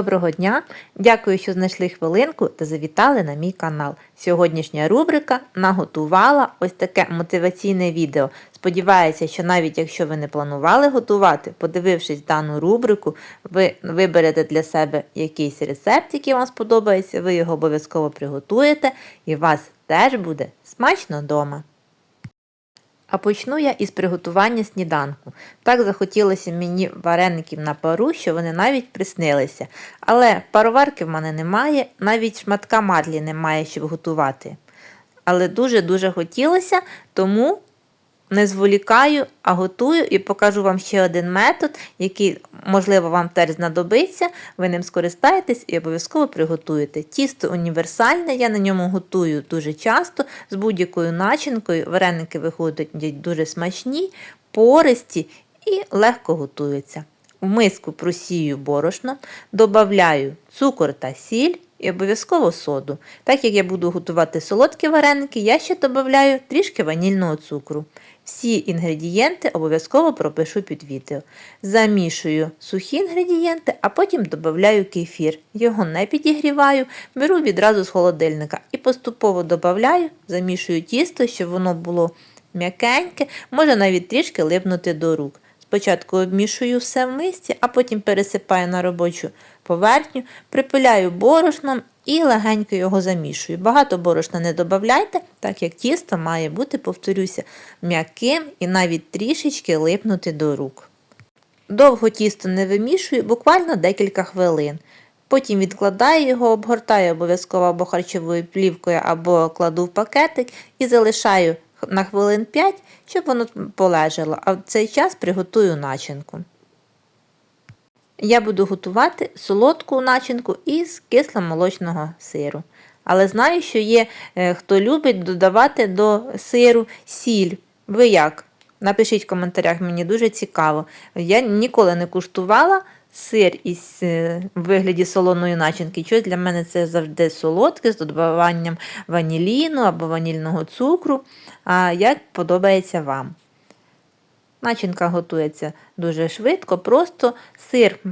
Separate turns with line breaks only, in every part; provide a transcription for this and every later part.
Доброго дня! Дякую, що знайшли хвилинку та завітали на мій канал. Сьогоднішня рубрика наготувала ось таке мотиваційне відео. Сподіваюся, що навіть якщо ви не планували готувати, подивившись дану рубрику, ви виберете для себе якийсь рецепт, який вам сподобається, ви його обов'язково приготуєте і вас теж буде смачно вдома. А почну я із приготування сніданку. Так захотілося мені вареників на пару, що вони навіть приснилися. Але пароварки в мене немає, навіть шматка марлі немає, щоб готувати. Але дуже-дуже хотілося, тому не зволікаю, а готую і покажу вам ще один метод, який, можливо, вам теж знадобиться. Ви ним скористаєтесь і обов'язково приготуєте. Тісто універсальне, я на ньому готую дуже часто, з будь-якою начинкою. Вареники виходять дуже смачні, пористі і легко готуються. В миску просію борошно, додаю цукор та сіль і обов'язково соду. Так як я буду готувати солодкі вареники, я ще додаю трішки ванільного цукру. Всі інгредієнти обов'язково пропишу під відео. Замішую сухі інгредієнти, а потім додаю кефір. Його не підігріваю, беру відразу з холодильника і поступово додаю, замішую тісто, щоб воно було м'якеньке, може навіть трішки липнути до рук. Спочатку обмішую все в мисці, а потім пересипаю на робочу поверхню, припиляю борошном і легенько його замішую. Багато борошна не додавайте, так як тісто має бути, повторюся, м'яким і навіть трішечки липнути до рук. Довго тісто не вимішую, буквально декілька хвилин. Потім відкладаю його, обгортаю обов'язково або харчовою плівкою, або кладу в пакетик і залишаю на хвилин 5, щоб воно полежало, а в цей час приготую начинку. Я буду готувати солодку начинку із кисломолочного сиру. Але знаю, що є е, хто любить додавати до сиру сіль. Ви як? Напишіть в коментарях, мені дуже цікаво. Я ніколи не куштувала сир із е, вигляді солоної начинки. Щось для мене це завжди солодке з додаванням ваніліну або ванільного цукру. А як подобається вам? Начинка готується дуже швидко, просто сир в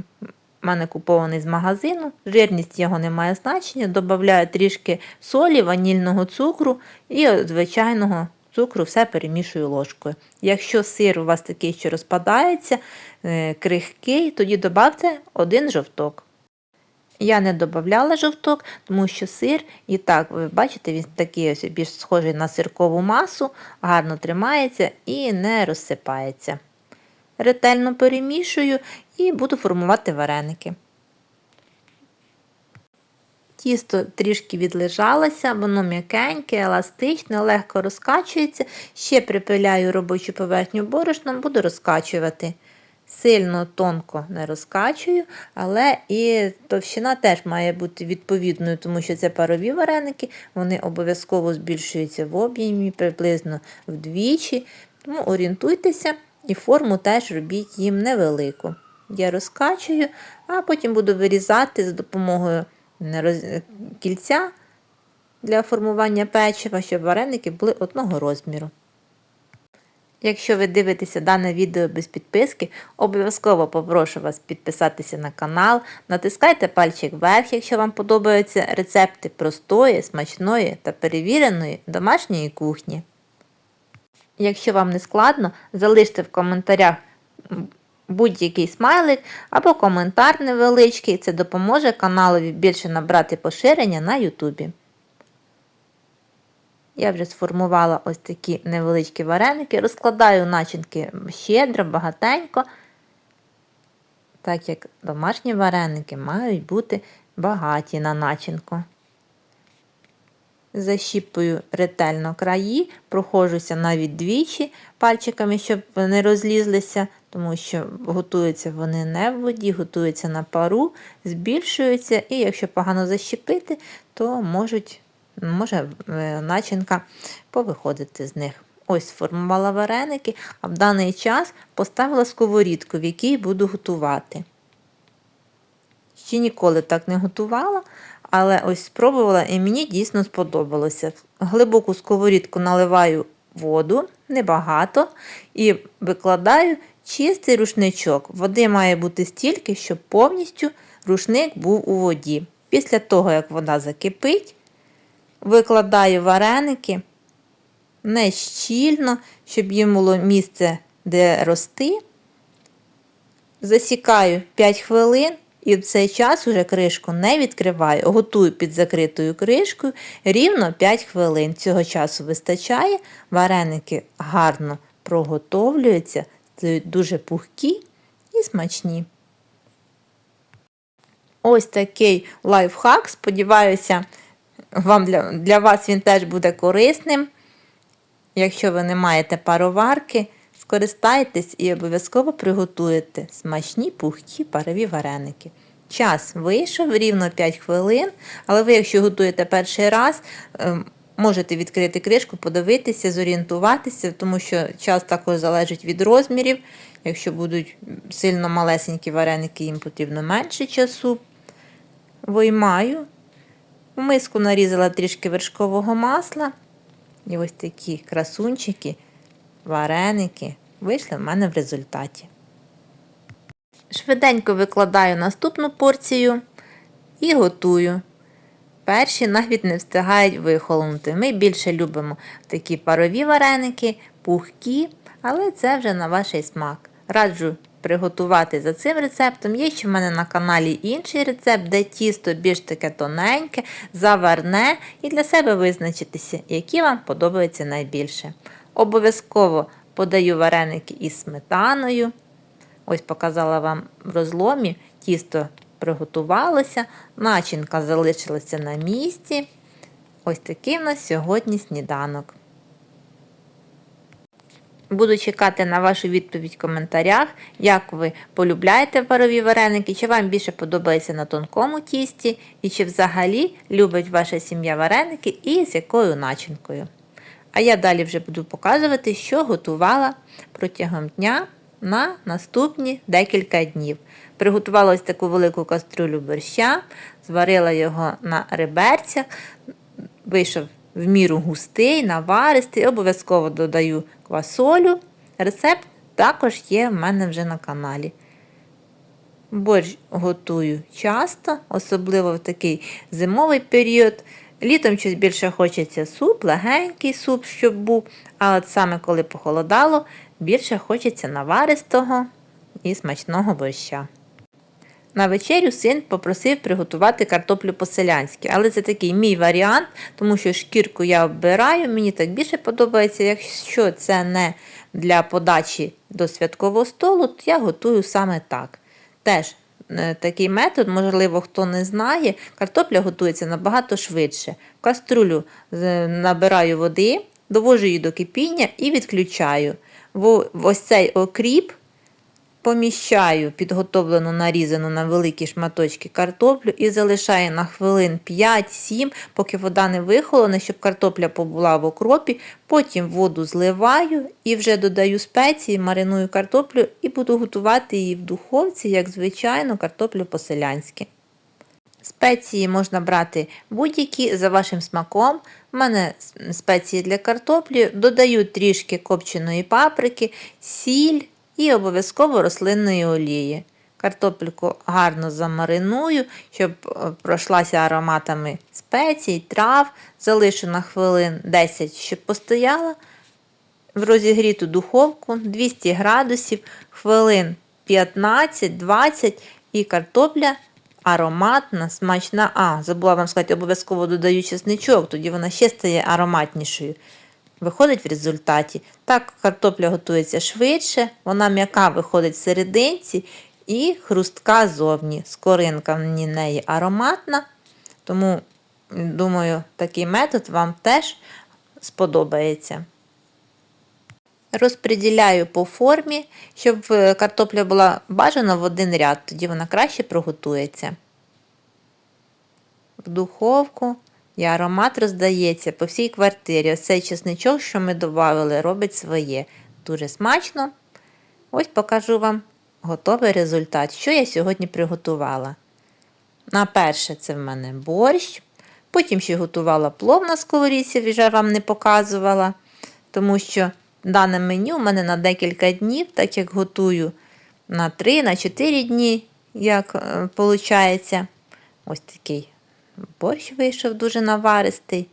мене купований з магазину, жирність його не має значення, додаю трішки солі, ванільного цукру і звичайного цукру все перемішую ложкою. Якщо сир у вас такий, що розпадається, е, крихкий, тоді додавте один жовток. Я не додавала жовток, тому що сир, і так, ви бачите, він такий ось більш схожий на сиркову масу, гарно тримається і не розсипається. Ретельно перемішую і буду формувати вареники. Тісто трішки відлежалося, воно м'якеньке, еластичне, легко розкачується. Ще припиляю робочу поверхню борошном, буду розкачувати. Сильно тонко не розкачую, але і товщина теж має бути відповідною, тому що це парові вареники, вони обов'язково збільшуються в об'ємі приблизно вдвічі. Тому орієнтуйтеся і форму теж робіть їм невелику. Я розкачую, а потім буду вирізати за допомогою кільця для формування печива, щоб вареники були одного розміру. Якщо ви дивитеся дане відео без підписки, обов'язково попрошу вас підписатися на канал, натискайте пальчик вверх, якщо вам подобаються рецепти простої, смачної та перевіреної домашньої кухні. Якщо вам не складно, залиште в коментарях будь-який смайлик або коментар невеличкий, це допоможе каналові більше набрати поширення на Ютубі. Я вже сформувала ось такі невеличкі вареники, розкладаю начинки щедро, багатенько, так як домашні вареники мають бути багаті на начинку. Защіпую ретельно краї, проходжуся навіть двічі пальчиками, щоб не розлізлися, тому що готуються вони не в воді, готуються на пару, збільшуються, і якщо погано защіпити, то можуть може е, начинка повиходити з них. Ось сформувала вареники, а в даний час поставила сковорідку, в якій буду готувати. Ще ніколи так не готувала, але ось спробувала і мені дійсно сподобалося. Глибоку сковорідку наливаю воду, небагато, і викладаю чистий рушничок. Води має бути стільки, щоб повністю рушник був у воді. Після того, як вода закипить, викладаю вареники не щільно, щоб їм було місце, де рости. Засікаю 5 хвилин і в цей час уже кришку не відкриваю. Готую під закритою кришкою рівно 5 хвилин. Цього часу вистачає. Вареники гарно проготовлюються, дуже пухкі і смачні. Ось такий лайфхак. Сподіваюся, вам для, для вас він теж буде корисним. Якщо ви не маєте пароварки, скористайтесь і обов'язково приготуєте смачні пухкі парові вареники. Час вийшов рівно 5 хвилин, але ви, якщо готуєте перший раз, ем, можете відкрити кришку, подивитися, зорієнтуватися, тому що час також залежить від розмірів. Якщо будуть сильно малесенькі вареники, їм потрібно менше часу. Виймаю. В миску нарізала трішки вершкового масла. І ось такі красунчики, вареники вийшли в мене в результаті. Швиденько викладаю наступну порцію і готую. Перші навіть не встигають вихолонути. Ми більше любимо такі парові вареники, пухкі, але це вже на ваш смак. Раджу приготувати за цим рецептом. Є ще в мене на каналі інший рецепт, де тісто більш таке тоненьке, заварне, і для себе визначитися, які вам подобаються найбільше. Обов'язково подаю вареники із сметаною. Ось показала вам в розломі, тісто приготувалося, начинка залишилася на місці. Ось такий в нас сьогодні сніданок. Буду чекати на вашу відповідь в коментарях, як ви полюбляєте парові вареники, чи вам більше подобається на тонкому тісті, і чи взагалі любить ваша сім'я вареники? І з якою начинкою. А я далі вже буду показувати, що готувала протягом дня на наступні декілька днів. Приготувала ось таку велику каструлю борща, зварила його на реберцях, вийшов в міру густий, наваристий, обов'язково додаю квасолю. Рецепт також є в мене вже на каналі. Борщ готую часто, особливо в такий зимовий період. Літом щось більше хочеться суп, легенький суп, щоб був. А от саме коли похолодало, більше хочеться наваристого і смачного борща. На вечерю син попросив приготувати картоплю по-селянськи, але це такий мій варіант, тому що шкірку я оббираю, мені так більше подобається. Якщо це не для подачі до святкового столу, то я готую саме так. Теж е, такий метод, можливо, хто не знає, картопля готується набагато швидше. В каструлю набираю води, довожу її до кипіння і відключаю. Ось цей окріп Поміщаю підготовлену нарізану на великі шматочки картоплю і залишаю на хвилин 5-7, поки вода не вихолоне, щоб картопля побула в окропі. Потім воду зливаю і вже додаю спеції, мариную картоплю і буду готувати її в духовці, як звичайно, картоплю по-селянськи. Спеції можна брати будь-які за вашим смаком. У мене спеції для картоплі, додаю трішки копченої паприки, сіль і обов'язково рослинної олії. Картопельку гарно замариную, щоб е, пройшлася ароматами спецій, трав, залишу на хвилин 10, щоб постояла в розігріту духовку 200 градусів, хвилин 15-20 і картопля ароматна, смачна. А, забула вам сказати, обов'язково додаю чесничок, тоді вона ще стає ароматнішою виходить в результаті. Так, картопля готується швидше, вона м'яка виходить в серединці і хрустка зовні. Скоринка в неї ароматна, тому, думаю, такий метод вам теж сподобається. Розподіляю по формі, щоб е, картопля була бажана в один ряд, тоді вона краще проготується. В духовку і аромат роздається по всій квартирі. Ось цей чесничок, що ми додали, робить своє. Дуже смачно. Ось покажу вам готовий результат, що я сьогодні приготувала. На перше, це в мене борщ. Потім ще готувала плов на сковорідці, вже вам не показувала. Тому що дане меню в мене на декілька днів, так як готую на 3-4 дні, як виходить. Ось такий борщ вийшов дуже наваристий.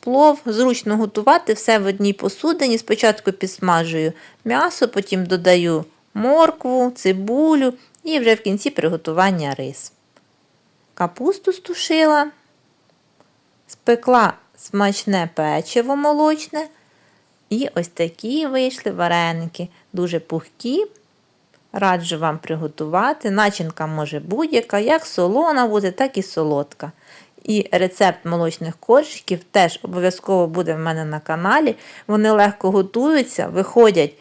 Плов зручно готувати все в одній посудині. Спочатку підсмажую м'ясо, потім додаю моркву, цибулю і вже в кінці приготування рис. Капусту стушила, спекла смачне печиво молочне. І ось такі вийшли вареники, дуже пухкі. Раджу вам приготувати. Начинка може будь-яка, як солона буде, так і солодка. І рецепт молочних коржиків теж обов'язково буде в мене на каналі. Вони легко готуються, виходять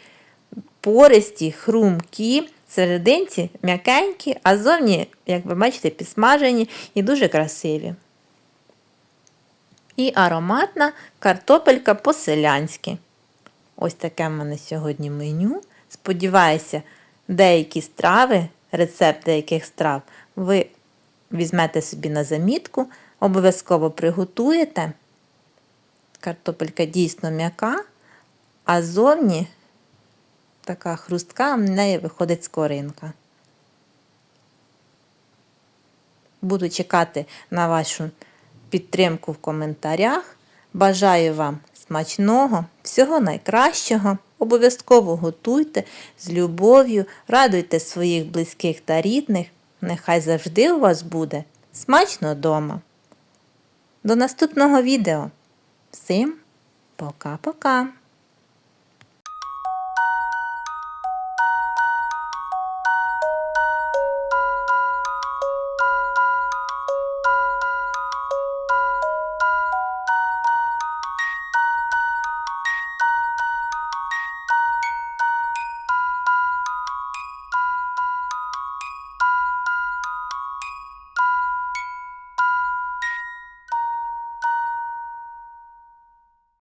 пористі, хрумкі, серединці м'якенькі, а зовні, як ви бачите, підсмажені і дуже красиві. І ароматна картопелька по-селянськи. Ось таке в мене сьогодні меню. Сподіваюся, деякі страви, рецепт деяких страв, ви візьмете собі на замітку, обов'язково приготуєте. Картопелька дійсно м'яка, а зовні така хрустка, в неї виходить скоринка. Буду чекати на вашу підтримку в коментарях. Бажаю вам смачного, всього найкращого. Обов'язково готуйте з любов'ю, радуйте своїх близьких та рідних. Нехай завжди у вас буде смачно вдома. До наступного відео. Всім пока-пока!